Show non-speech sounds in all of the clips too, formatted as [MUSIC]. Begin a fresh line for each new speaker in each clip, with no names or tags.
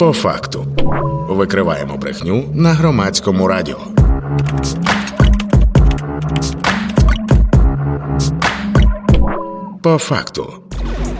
По факту викриваємо брехню на громадському радіо. По факту.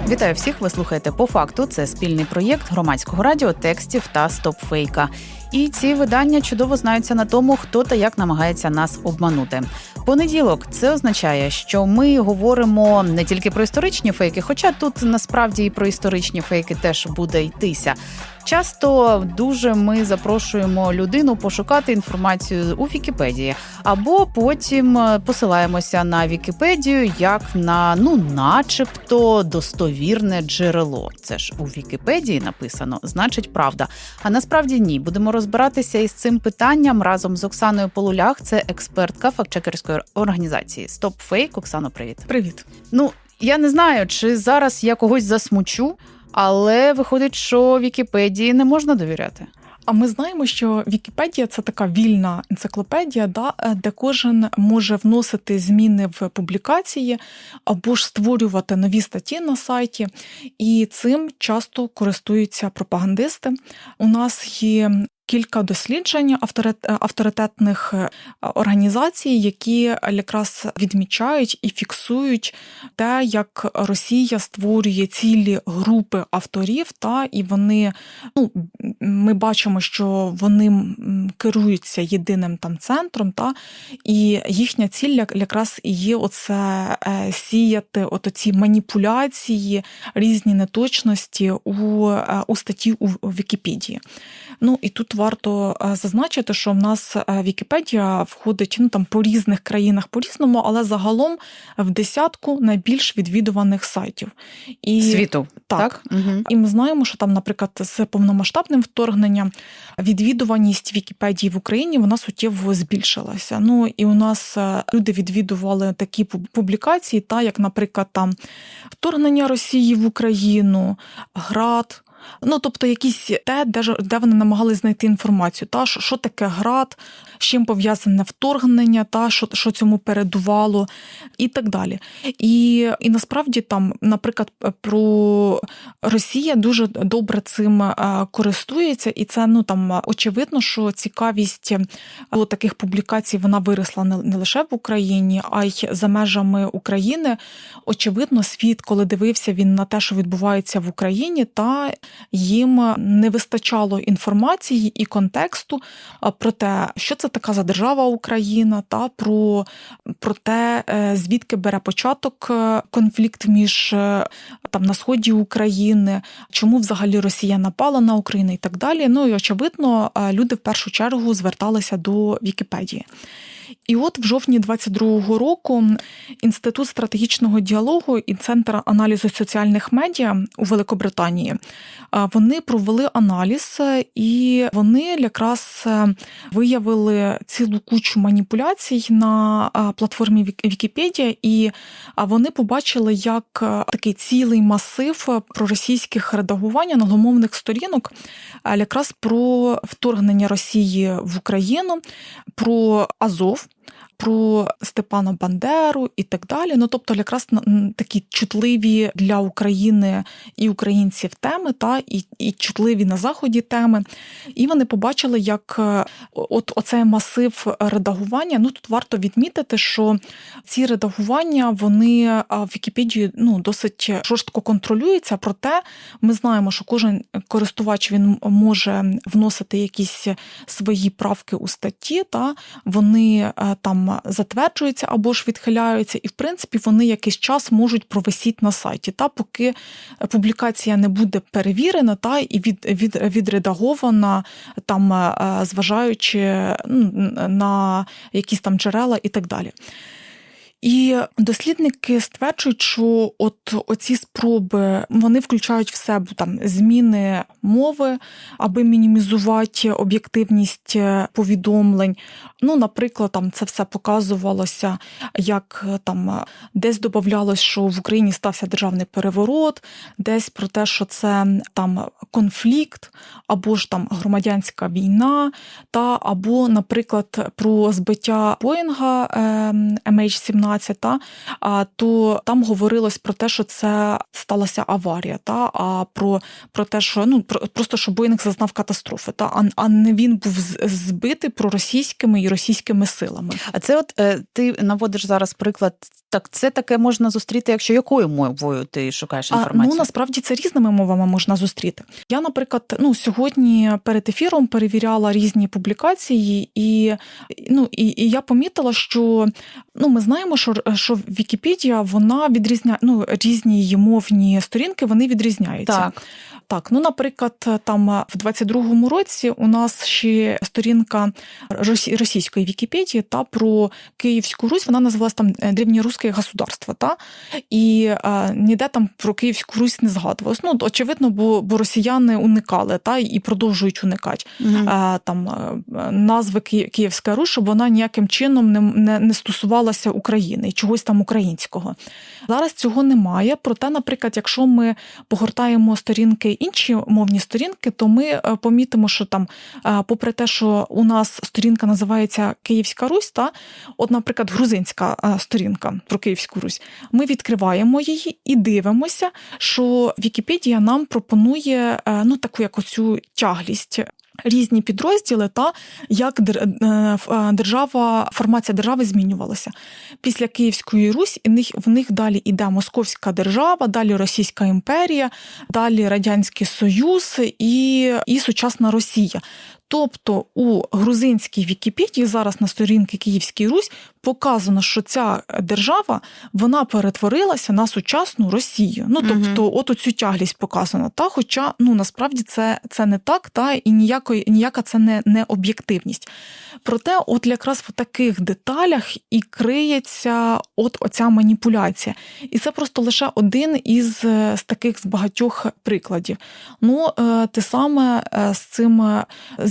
Вітаю всіх. Ви слухаєте по факту. Це спільний проєкт громадського радіо, текстів та стопфейка. І ці видання чудово знаються на тому, хто та як намагається нас обманути. Понеділок це означає, що ми говоримо не тільки про історичні фейки, хоча тут насправді і про історичні фейки теж буде йтися. Часто дуже ми запрошуємо людину пошукати інформацію у Вікіпедії, або потім е, посилаємося на Вікіпедію як на ну, начебто достовірне джерело. Це ж у Вікіпедії написано, значить, правда. А насправді ні. Будемо розбиратися із цим питанням разом з Оксаною Полулях. Це експертка фактчекерської організації StopFake. Оксано, привіт.
Привіт.
Ну я не знаю, чи зараз я когось засмучу, але виходить, що Вікіпедії не можна довіряти.
А ми знаємо, що Вікіпедія це така вільна енциклопедія, да, е, де кожен може вносити зміни в публікації або ж створювати нові статті на сайті, і цим часто користуються пропагандисти. У нас є кілька досліджень авторитетних е, організацій, які якраз відмічають і фіксують те, як Росія створює цілі групи авторів, та і вони ну, ми бачимо, що вони керуються єдиним там центром, та і їхня ціль якраз і є оце е, сіяти от ці маніпуляції, різні неточності у, е, у статті у Вікіпедії. Ну і тут варто е, зазначити, що в нас е, Вікіпедія входить ну там по різних країнах по різному, але загалом в десятку найбільш відвідуваних сайтів і
Світу.
так.
Так? Угу.
І ми знаємо, що там, наприклад, з повномасштабним вторгненням відвідуваність Вікіпедії в Україні вона суттєво збільшилася. Ну і у нас е, люди відвідували такі пуб- публікації, та як, наприклад, там вторгнення Росії в Україну, град. Ну, тобто, якісь те, де, де вони намагались знайти інформацію, та що, що таке град, з чим пов'язане вторгнення, та що, що цьому передувало, і так далі. І, і насправді там, наприклад, про Росія дуже добре цим е, користується, і це ну там очевидно, що цікавість до таких публікацій вона виросла не, не лише в Україні, а й за межами України. Очевидно, світ, коли дивився він на те, що відбувається в Україні, та їм не вистачало інформації і контексту про те, що це така за держава Україна, та про, про те, е, звідки бере початок е, конфлікт між е, там на сході України, чому взагалі Росія напала на Україну і так далі. Ну і очевидно, е, люди в першу чергу зверталися до Вікіпедії. І от в жовтні 22-го року Інститут стратегічного діалогу і Центр аналізу соціальних медіа у Великобританії вони провели аналіз, е, і вони якраз е, виявили цілу кучу маніпуляцій на платформі Вік- Вікіпедія, і вони побачили, як е, такий цілий масив проросійських редагувань англомовних сторінок, якраз про вторгнення Росії в Україну, про Азов. Про Степана Бандеру і так далі. Ну тобто, якраз такі чутливі для України і українців теми, та і, і чутливі на заході теми. І вони побачили, як е, от оцей масив редагування. Ну тут варто відмітити, що ці редагування вони в Вікіпедії ну досить жорстко контролюються. Проте ми знаємо, що кожен користувач він може вносити якісь свої правки у статті, та вони е, там затверджується або ж відхиляються, і в принципі вони якийсь час можуть провисіти на сайті, та поки публікація не буде перевірена, та і від, від, відредагована, там е, зважаючи ну, на якісь там джерела і так далі. І дослідники стверджують, що от оці спроби вони включають в себе там зміни мови, аби мінімізувати об'єктивність е, повідомлень. Ну, наприклад, там це все показувалося, як е, там е, десь додавалось, що в Україні стався державний переворот, десь про те, що це там конфлікт, або ж там громадянська війна, та або, наприклад, про збиття Боїнга ем, MH17 13, та, то там говорилось про те, що це сталася аварія, та, а про, про те, що ну, про, просто що Боїнг зазнав катастрофи, та, а, а не він був збитий проросійськими і російськими силами.
А це, от е, ти наводиш зараз приклад. Так, це таке можна зустріти, якщо якою мовою ти шукаєш
А,
інформацію?
ну насправді це різними мовами можна зустріти. Я, наприклад, ну сьогодні перед ефіром перевіряла різні публікації, і ну і, і я помітила, що ну ми знаємо, що, що Вікіпедія вона відрізняє ну різні її мовні сторінки, вони відрізняються.
так.
Так, ну, наприклад, там в 22-му році у нас ще сторінка російської Вікіпедії та про Київську Русь, вона називалась там е, Древньоруське государство, та і е, ніде там про Київську Русь не згадувалось. Ну, очевидно, бо, бо росіяни уникали та і продовжують уникати е, там е, назви Київська Русь, щоб вона ніяким чином не, не, не стосувалася України і чогось там українського. Зараз цього немає. Проте, наприклад, якщо ми погортаємо сторінки інші мовні сторінки, то ми е, помітимо, що там, е, попри те, що у нас сторінка називається Київська Русь, та от, наприклад, грузинська е, сторінка про Київську Русь, ми відкриваємо її і дивимося, що Вікіпедія нам пропонує ну таку як оцю тяглість. Різні підрозділи та як е, ф- е, держава, формація держави змінювалася після Київської Русь, і в них в них далі іде Московська держава, далі Російська імперія, далі Радянський Союз і, і сучасна Росія. Тобто у грузинській Вікіпедії зараз на сторінці Київській Русь показано, що ця держава вона перетворилася на сучасну Росію. Ну тобто, от оцю тяглість показано. Та, хоча ну насправді це, це не так, та і ніякої ніяка це не, не об'єктивність. Проте, от якраз в таких деталях і криється от оця маніпуляція. І це просто лише один із е, з таких з багатьох прикладів. Ну, е, те саме е, з цим е,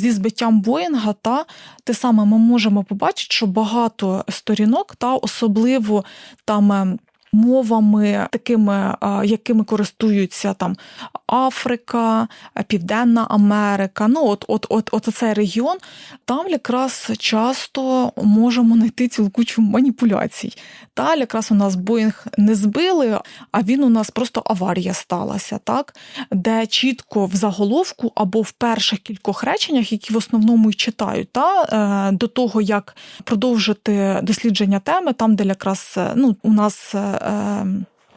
зі збиттям Боїнга, та те саме ми можемо побачити, що багато сторінок, та особливо там. Е, Мовами такими, е, якими користуються там Африка, е, Південна Америка, ну от, от, от, от цей регіон, там якраз часто можемо знайти цілу кучу маніпуляцій. Та якраз у нас Боїнг не збили, а він у нас просто аварія сталася, так? де чітко в заголовку або в перших кількох реченнях, які в основному й читають, та, е, до того, як продовжити дослідження теми, там, де якраз е, ну, у нас. Е, е,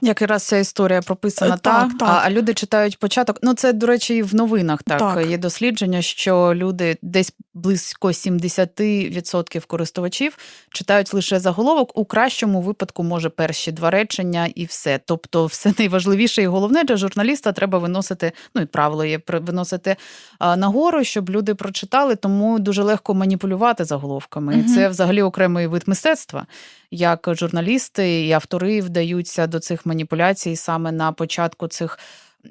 Якраз ця історія прописана,
так,
та?
так.
А, а люди читають початок. Ну, це, до речі, і в новинах так,
Так.
є дослідження, що люди десь близько 70% користувачів читають лише заголовок. У кращому випадку, може, перші два речення і все. Тобто, все [LAUGHS] найважливіше і головне для журналіста треба виносити. Ну і правило є виносити а, нагору, щоб люди прочитали, тому дуже легко маніпулювати заголовками.
Мгм.
це взагалі окремий вид мистецтва як журналісти і автори вдаються до цих маніпуляцій саме на початку цих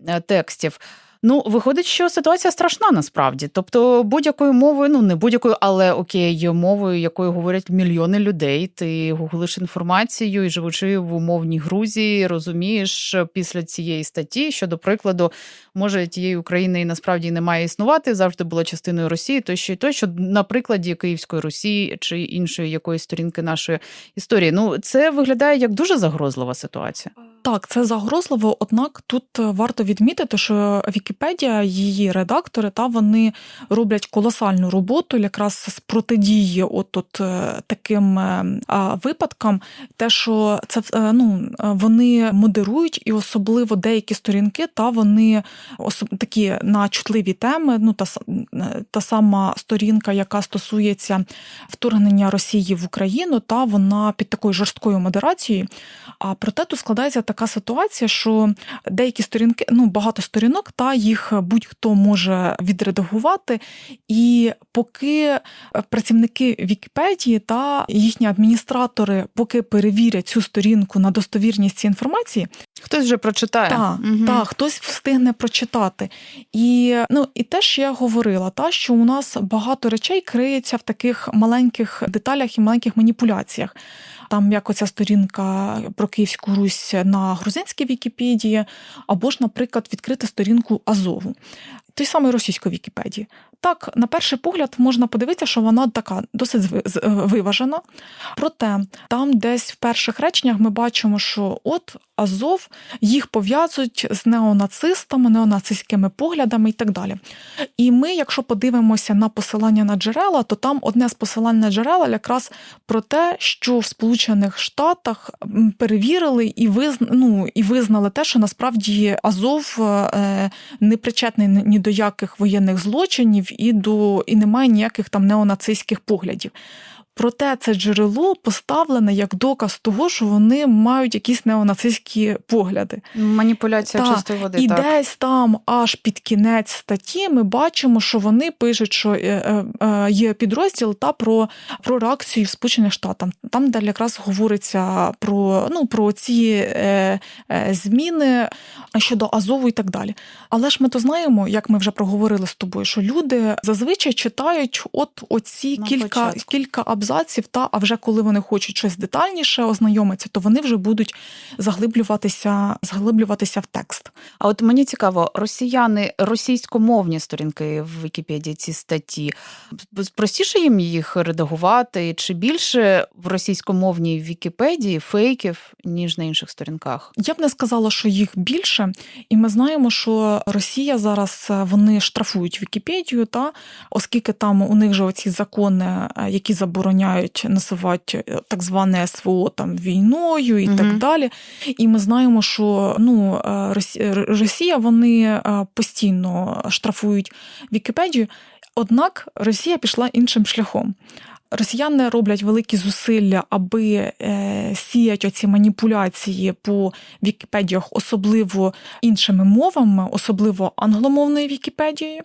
е, текстів. Ну, виходить, що ситуація страшна насправді. Тобто, будь-якою мовою, ну не будь-якою, але окей, мовою, якою говорять мільйони людей. Ти гуглиш інформацію і живучи в умовній Грузії, розумієш після цієї статті, що, до прикладу, може тієї України і насправді не має існувати, завжди була частиною Росії, то що і то, що на прикладі Київської Росії чи іншої якоїсь сторінки нашої історії. Ну, це виглядає як дуже загрозлива ситуація.
Так, це загрозливо, однак тут е, варто відмітити, що Вікіпедія, її редактори, та вони роблять колосальну роботу якраз з протидії от, е, таким е, випадкам, те, що це е, ну, вони модерують, і особливо деякі сторінки, та вони такі на чутливі теми. Ну та, та сама сторінка, яка стосується вторгнення Росії в Україну, та вона під такою жорсткою модерацією. А проте тут складається така ситуація, що деякі сторінки, ну багато сторінок, та їх будь-хто може відредагувати. І поки працівники Вікіпедії та їхні адміністратори, поки перевірять цю сторінку на достовірність цієї інформації,
Хтось вже прочитає.
так,
Мгм.
так, хтось встигне прочитати. І, ну, і теж я говорила, та, що у нас багато речей криється в таких маленьких деталях і маленьких маніпуляціях. Там як оця сторінка про Київську Русь на грузинській Вікіпедії, або ж, наприклад, відкрити сторінку Азову. Той самої російської Вікіпедії. Так, на перший погляд можна подивитися, що вона така досить е, виважена. Проте там, десь в перших реченнях, ми бачимо, що от Азов їх пов'язують з неонацистами, неонацистськими поглядами і так далі. І ми, якщо подивимося на посилання на джерела, то там одне з посилань на джерела якраз про те, що в Сполучених Штатах перевірили і визна, ну, і визнали те, що насправді Азов е, не причетний ні до яких воєнних злочинів і до і немає ніяких там неонацистських поглядів. Проте це джерело поставлене як доказ того, що вони мають якісь неонацистські погляди.
Маніпуляція
Так,
чистої води.
І
так.
десь там, аж під кінець статті, ми бачимо, що вони пишуть, що е, е, е, є підрозділ та про, про реакцію в Сполучених Штатах. Там, де якраз говориться про, ну, про ці зміни щодо Азову і так далі. Але ж ми то знаємо, як ми вже проговорили з тобою, що люди зазвичай читають от оці
На
кілька, кілька абзаців, та а вже коли вони хочуть щось детальніше ознайомитися, то вони вже будуть заглиблюватися, заглиблюватися в текст.
А от мені цікаво, росіяни російськомовні сторінки в Вікіпедії ці статті. Простіше їм їх редагувати, чи більше в російськомовній Вікіпедії фейків, ніж на інших сторінках?
Я б не сказала, що їх більше, і ми знаємо, що Росія зараз е, вони штрафують Вікіпедію, та оскільки там у них же оці закони, е, які забороняють називати е, так зване СВО там війною і
угу.
так далі. І ми знаємо, що ну е, Росія вони е, постійно штрафують Вікіпедію. Однак Росія пішла іншим шляхом. Росіяни роблять великі зусилля, аби е, сіять оці маніпуляції по Вікіпедіях, особливо іншими мовами, особливо англомовною Вікіпедією.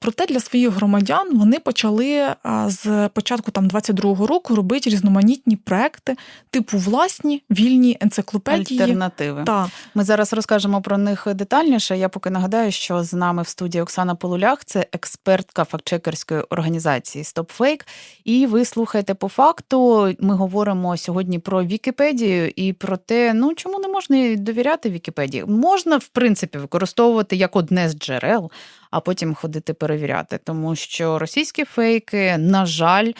Проте для своїх громадян вони почали а, з початку там 22-го року робити різноманітні проекти, типу власні вільні енциклопедії.
Альтернативи.
Так,
Ми зараз розкажемо про них детальніше. Я поки нагадаю, що з нами в студії Оксана Полулях, це експертка фактчекерської організації StopFake. І ви слухаєте по факту. Ми говоримо сьогодні про Вікіпедію і про те, ну чому не можна довіряти Вікіпедії. Можна, в принципі, використовувати як одне з джерел, а потім ходити перевіряти, тому що російські фейки, на жаль.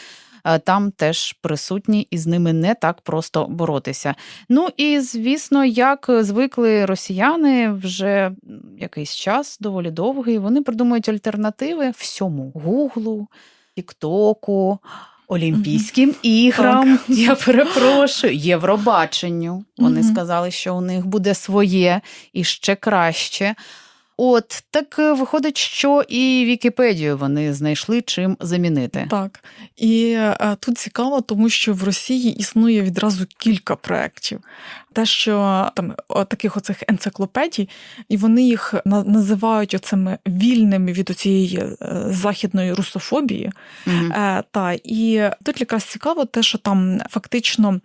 е, Там теж присутні, і з ними не так просто боротися. Ну і звісно, як звикли росіяни вже якийсь час доволі довгий, вони придумують альтернативи всьому: Гуглу, Тіктоку. Олімпійським іграм, я перепрошую, Євробаченню. Вони сказали, що у них буде своє і ще краще. От так е, виходить, що і Вікіпедію вони знайшли чим замінити.
так. І е, тут цікаво, тому що в Росії існує відразу кілька проєктів. Те, що там таких оцих енциклопедій, і вони їх на- називають оцими вільними від цієї західної русофобії.
Мгм.
Е, та, і тут якраз цікаво те, що там фактично.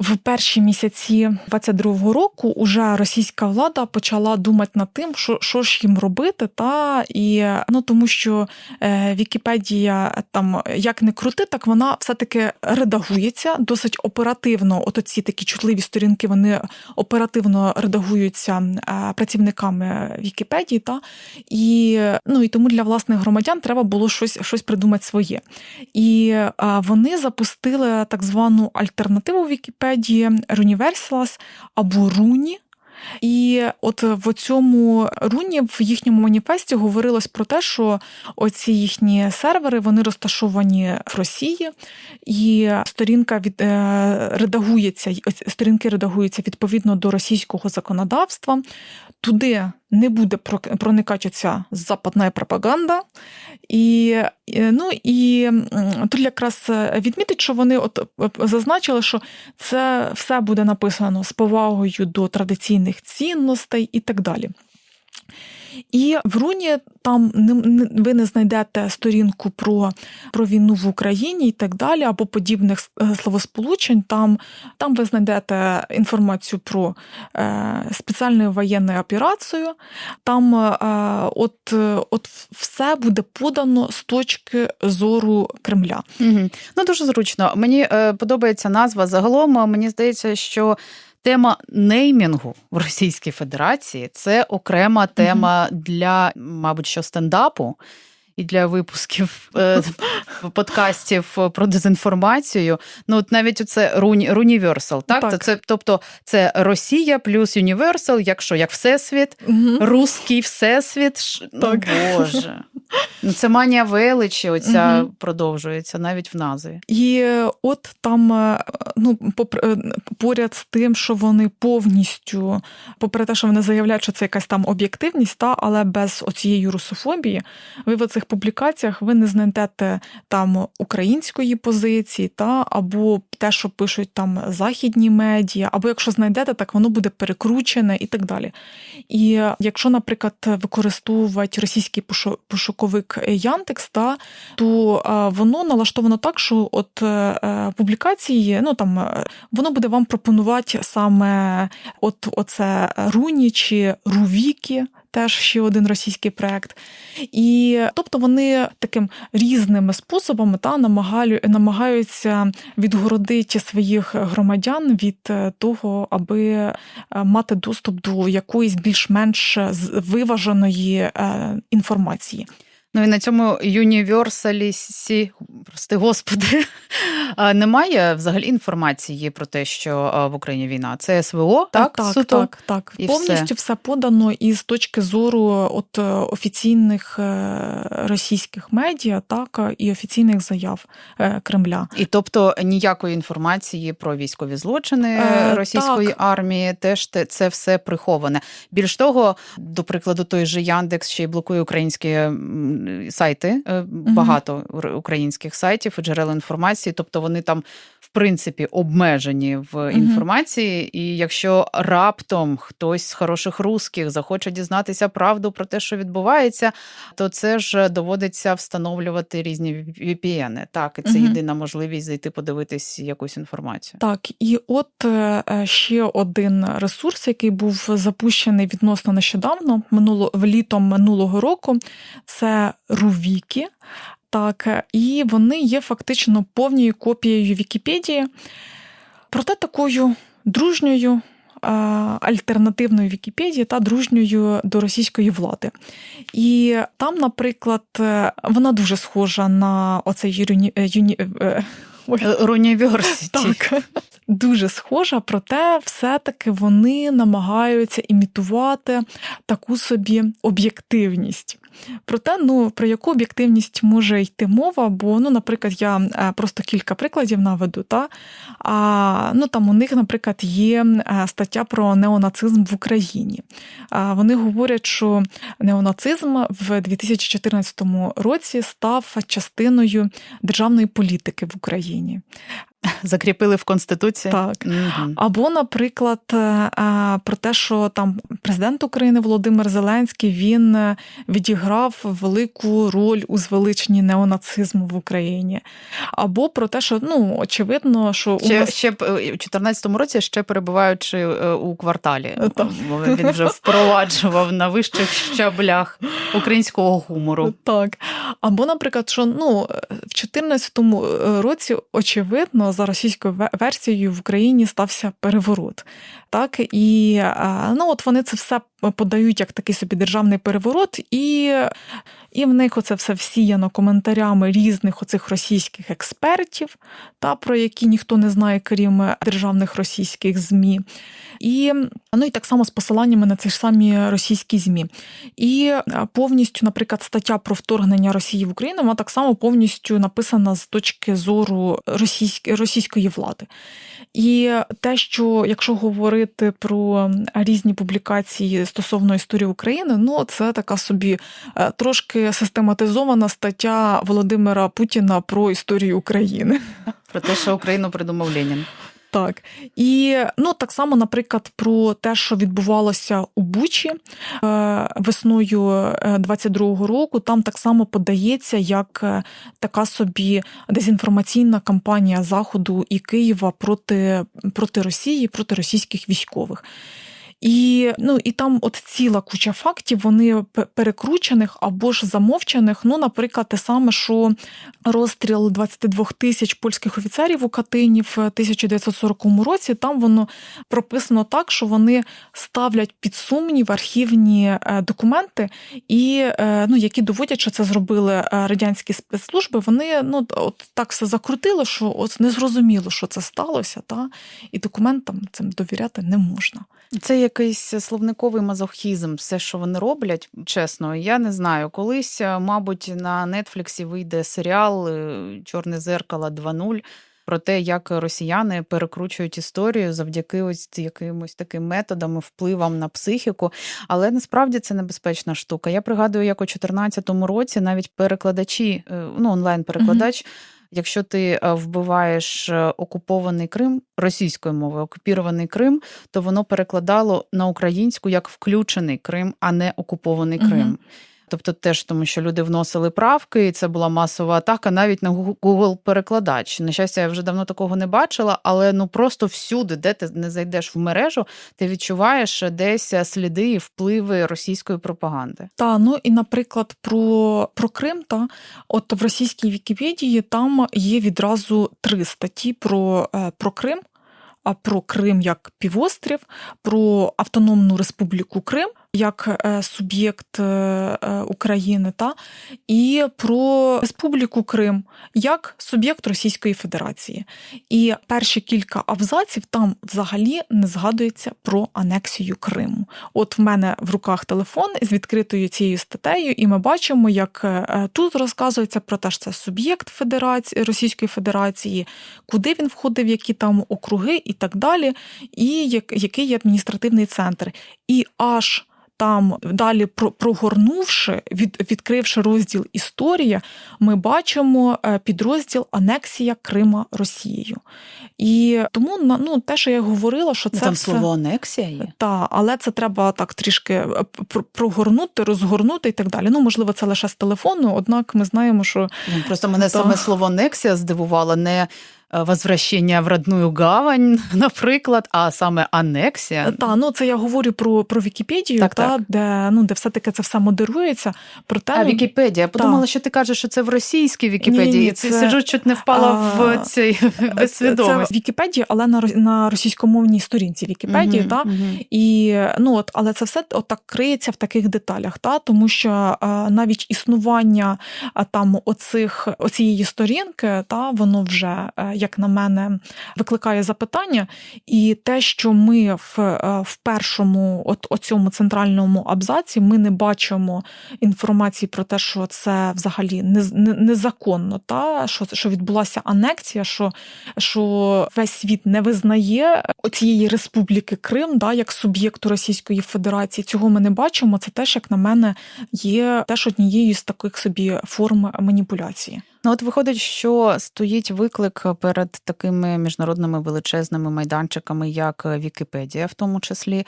В перші місяці 22-го року уже російська влада почала думати над тим, що, що ж їм робити, та і ну тому, що е, Вікіпедія там як не крути, так вона все-таки редагується досить оперативно. От ці такі чутливі сторінки вони оперативно редагуються е, працівниками Вікіпедії. Та і ну і тому для власних громадян треба було щось, щось придумати своє. І а, вони запустили так звану альтернативу Вікіпедії Runiversals або Руні. І от в цьому руні в їхньому маніфесті говорилось про те, що оці їхні сервери вони розташовані в Росії, і сторінка від е, редагується, сторінки редагуються відповідно до російського законодавства. Туди не буде проникати ця западна пропаганда. І, е, ну, і тут якраз відмітить, що вони от е, зазначили, що це все буде написано з повагою до традиційних цінностей і так далі. І в Руні там ви не знайдете сторінку про, про війну в Україні і так далі, або подібних е, словосполучень. Там, там ви знайдете інформацію про е, спеціальну воєнну операцію. Там е, от, е, от все буде подано з точки зору Кремля.
Угу. Ну дуже зручно. Мені е, подобається назва загалом. Мені здається, що Тема неймінгу в Російській Федерації це окрема тема для, мабуть, що стендапу. І для випусків е, подкастів про дезінформацію. Ну, от навіть оце Руніверсал, так?
Так.
Це, тобто це Росія плюс Юніверсал, якщо як Всесвіт,
Мгм.
Руський всесвіт.
Так.
Ну, Боже. Ну, це манія величі, оця
Мгм.
продовжується навіть в назві.
І е, от там, е, ну, е, поряд з тим, що вони повністю, попри те, що вони заявляють, що це якась там об'єктивність, та, але без оцієї русофобії, ви в цих публікаціях ви не знайдете там української позиції, та, або те, що пишуть там західні медіа, або якщо знайдете, так воно буде перекручене і так далі. І якщо, наприклад, використовувати російський пошуковик Яндекс, та, то е, воно налаштовано так, що от е, е, публікації, ну там воно буде вам пропонувати саме от оце Руні чи Рувікі. Теж ще один російський проект, і тобто вони таким різними способами та намагаються відгородити своїх громадян від е, того, аби е, мати доступ до якоїсь більш-менш виваженої е, інформації.
Ну і на цьому юніверсалісі, прости господи, [LAUGHS] немає взагалі інформації про те, що в Україні війна. Це СВО, так?
так,
суто?
так, так.
І
Повністю все. подано із точки зору от е, офіційних е, російських медіа, так і офіційних заяв е, Кремля.
І тобто ніякої інформації про військові злочини
Е,
російської
так.
армії, теж те- це все приховане. Більш того, до прикладу, той же Яндекс ще й блокує українські сайти, е, багато українських сайтів джерел інформації. Тобто вони там, принципі, обмежені в інформації. І якщо раптом хтось з хороших русських захоче дізнатися правду про те, що відбувається, то це ж доводиться встановлювати різні VPN. Так, і це
Мгм.
єдина можливість зайти подивитись якусь інформацію.
Так, і от е, ще один ресурс, який був запущений відносно нещодавно, минуло в літом минулого року, це Рувікі. Так, е, і вони є фактично повною копією Вікіпедії, проте такою дружньою. е, Альтернативною Вікіпедії та дружньою до російської влади. І там, наприклад, е, вона дуже схожа на оцей юні, е, юні, е, ой, так, дуже схожа, проте все-таки вони намагаються імітувати таку собі об'єктивність. Проте, ну про яку об'єктивність може йти мова? Бо, ну, наприклад, я е, просто кілька прикладів наведу. Та? А, ну, там у них, наприклад, є е, стаття про неонацизм в Україні. А, вони говорять, що неонацизм в 2014 році став частиною державної політики в Україні. [LAUGHS]
Закріпили в Конституції.
Так.
Мгм.
Або, наприклад, е, е, про те, що там президент України Володимир Зеленський він е, відіграв велику роль у звеличенні неонацизму в Україні. Або про те, що ну очевидно, що у
Ще,
нас
ще у 2014 році, ще перебуваючи у кварталі,
Так.
він вже впроваджував на вищих щаблях українського гумору.
Так. Або, наприклад, що ну, в 2014 році, очевидно, за російською версією в Україні стався переворот. Так, і ну, от вони це все подають як такий собі державний переворот, і, і в них оце все всіяно коментарями різних оцих російських експертів, та, про які ніхто не знає, крім державних російських ЗМІ. І, ну, і так само з посиланнями на ці ж самі російські ЗМІ. І повністю, наприклад, стаття про вторгнення Росії в Україну, вона так само повністю написана з точки зору російськ- російської влади. І те, що якщо говорити про різні публікації стосовно історії України, ну це така собі е, трошки систематизована стаття Володимира Путіна про історію України.
Про те, що Україну придумав Ленін.
Так і ну так само, наприклад, про те, що відбувалося у Бучі е, весною е, 22-го року, там так само подається як е, така собі дезінформаційна кампанія Заходу і Києва проти, проти Росії, проти російських військових. І, ну, і там от ціла куча фактів, вони перекручених або ж замовчаних. Ну, наприклад, те саме, що розстріл 22 тисяч польських офіцерів у Катині в 1940 році, там воно прописано так, що вони ставлять під сумнів архівні е, документи, і, е, ну, які доводять, що це зробили е, радянські спецслужби. Вони ну, от так все закрутили, що от не зрозуміло, що це сталося, та? і документам цим довіряти не можна.
Це якийсь словниковий мазохізм, все, що вони роблять, чесно. Я не знаю. Колись, е, мабуть, на Нетфліксі вийде серіал е, Чорне зеркало 2.0 про те, як росіяни перекручують історію завдяки ось якимось таким методам, впливам на психіку. Але насправді це небезпечна штука. Я пригадую, як у 2014 році навіть перекладачі, е, ну онлайн-перекладач. Якщо ти е, вбиваєш е, окупований Крим російською мовою, окупірований Крим, то воно перекладало на українську як включений Крим, а не окупований
Крим.
Крим. Тобто, теж тому, що люди вносили правки, і це була масова атака навіть на Google перекладач. На щастя, я вже давно такого не бачила, але ну просто всюди, де ти не зайдеш в мережу, ти відчуваєш десь сліди і впливи російської пропаганди.
Та ну і наприклад, про, про Крим, та от в російській Вікіпедії там є відразу три статті про, е, про Крим. А про Крим як півострів, про Автономну Республіку Крим як е, суб'єкт е, е, України, та і про Республіку Крим як суб'єкт Російської Федерації. І перші кілька абзаців там взагалі не згадується про анексію Криму. От в мене в руках телефон з відкритою цією статтею, і ми бачимо, як тут розказується про те, що це суб'єкт Федерації Російської Федерації, куди він входив, які там округи і так далі, і який є адміністративний центр. І аж там далі про- прогорнувши, від, відкривши розділ Історія, ми бачимо е, підрозділ Анексія Крима Росією. І тому ну, те, що я говорила, що це
Там
все...
слово анексія є.
Та, але це треба так трішки е, прогорнути, розгорнути і так далі. Ну, можливо, це лише з телефону, однак ми знаємо, що
Ну, Просто мене
Та.
саме слово анексія здивувало не возвращення в родную гавань, [LAUGHS] наприклад, а саме анексія.
та ну це я говорю про, про Вікіпедію,
Так,
та,
так.
де ну де все-таки це все модерується. Проте
А
ну,
Вікіпедія. Я подумала, що ти кажеш, що це в російській Вікіпедії.
Ні-ні,
і ти
це-
сиджу, чуть не впала
А,
в цей безсвідомість.
Це [LAUGHS] Вікіпедія, але на, на російськомовній сторінці Вікіпедії,
Мгм,
та
мгм.
І ну от, але це все от так криється в таких деталях, та тому що а, навіть існування а, там оцих оцієї сторінки, та воно вже, е, як на мене, викликає запитання. І те, що ми в, е, в першому, от оцьому центральному абзаці, ми не бачимо інформації про те, що це взагалі не, не, незаконно, та що, що відбулася анексія, що, що весь світ не визнає цієї республіки Крим да, як суб'єкту Російської Федерації. Цього ми не бачимо. Це теж, як на мене, є теж однією з таких собі форм маніпуляції.
Ну, от виходить, що стоїть виклик перед такими міжнародними величезними майданчиками, як Вікіпедія, в тому числі.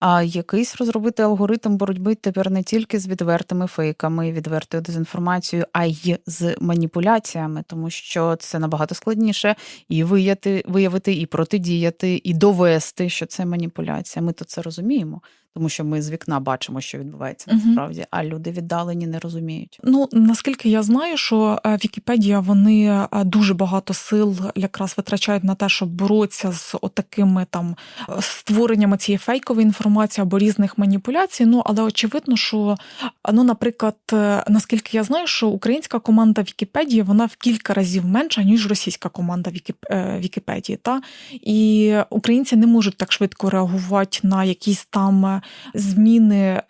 А якийсь розробити алгоритм боротьби тепер не тільки з відвертими фейками, відвертою дезінформацією, а й з маніпуляціями, тому що це набагато складніше і вияти, виявити, і протидіяти, і довести, що це маніпуляція. Ми то це розуміємо, тому що ми з вікна бачимо, що відбувається насправді, а люди віддалені не розуміють.
Ну наскільки я знаю, що е, Вікіпедія вони е, дуже багато сил якраз витрачають на те, щоб боротися з отакими там е, створеннями цієї фейкової інформації або різних маніпуляцій. Ну але очевидно, що ну, наприклад, наскільки я знаю, що українська команда Вікіпедії вона в кілька разів менша ніж російська команда Вікіп... Вікіпедії. Та і українці не можуть так швидко реагувати на якісь там зміни е,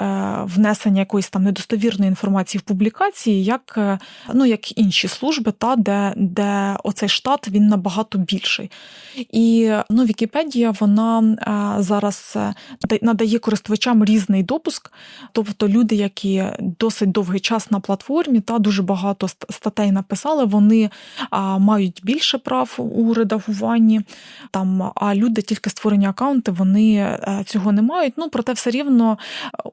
внесення якоїсь там недостовірної інформації в публікації, як, е, ну, як інші служби, та, де, де оцей штат він набагато більший. І ну, Вікіпедія вона е, зараз надає користувачам різний допуск, тобто люди, які досить довгий час на платформі, та дуже багато статей написали, вони мають більше прав у редагуванні. Там, а люди тільки створені акаунти, вони цього не мають. Ну, проте, все рівно,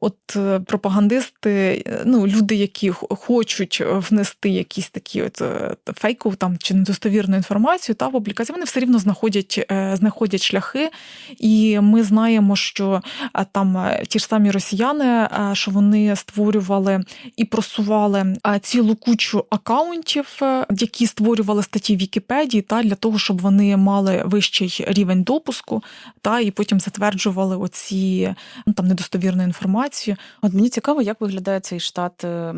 от е, пропагандисти, е, ну люди, які хочуть внести якісь такі от е, фейкову там чи недостовірну інформацію та публікації, вони все рівно знаходять, е, знаходять шляхи. І ми знаємо, що е, там е, ті ж самі росіяни, е, що вони створювали і просували е, цілу кучу акаунтів, е, які створювали статті Вікіпедії, та для того, щоб вони мали вищий рівень допуску, та і потім затверджували оці ну недостовірну інформацію.
От мені цікаво, як виглядає цей штат е, е,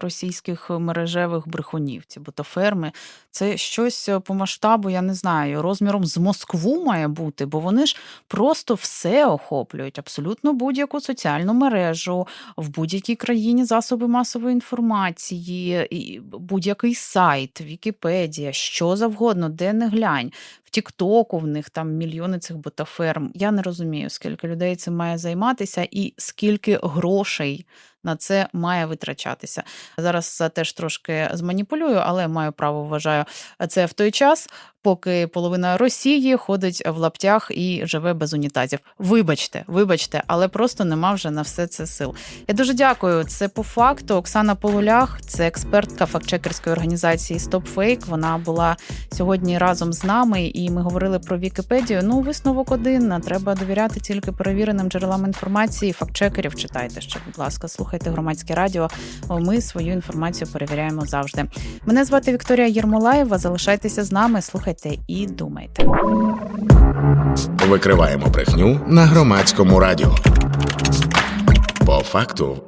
російських мережевих брехунів, ці ботоферми. Це щось е, по масштабу, я не знаю, розміром з Москву має бути, бо вони ж просто все охоплюють, абсолютно будь-яку соціальну мережу в будь-якій країні засоби масової інформації, будь-який сайт, Вікіпедія, що завгодно, де не глянь. Тіктоку в них там мільйони цих ботаферм. Я не розумію, скільки людей цим має займатися і скільки грошей на це має витрачатися. Зараз теж трошки зманіпулюю, але маю право вважаю це в той час, поки половина Росії ходить в лаптях і живе без унітазів. Вибачте, вибачте, але просто нема вже на все це сил. Я дуже дякую. Це по факту Оксана Полулях, це експертка фактчекерської організації StopFake. Вона була сьогодні разом з нами, і ми говорили про Вікіпедію. Ну, висновок один. Треба довіряти тільки перевіреним джерелам інформації. Фактчекерів читайте ще, будь ласка, слухайте громадське радіо. Ми свою інформацію перевіряємо завжди. Мене звати Вікторія Єрмолаєва. Залишайтеся з нами, слухайте і думайте.
Викриваємо брехню на громадському радіо. По факту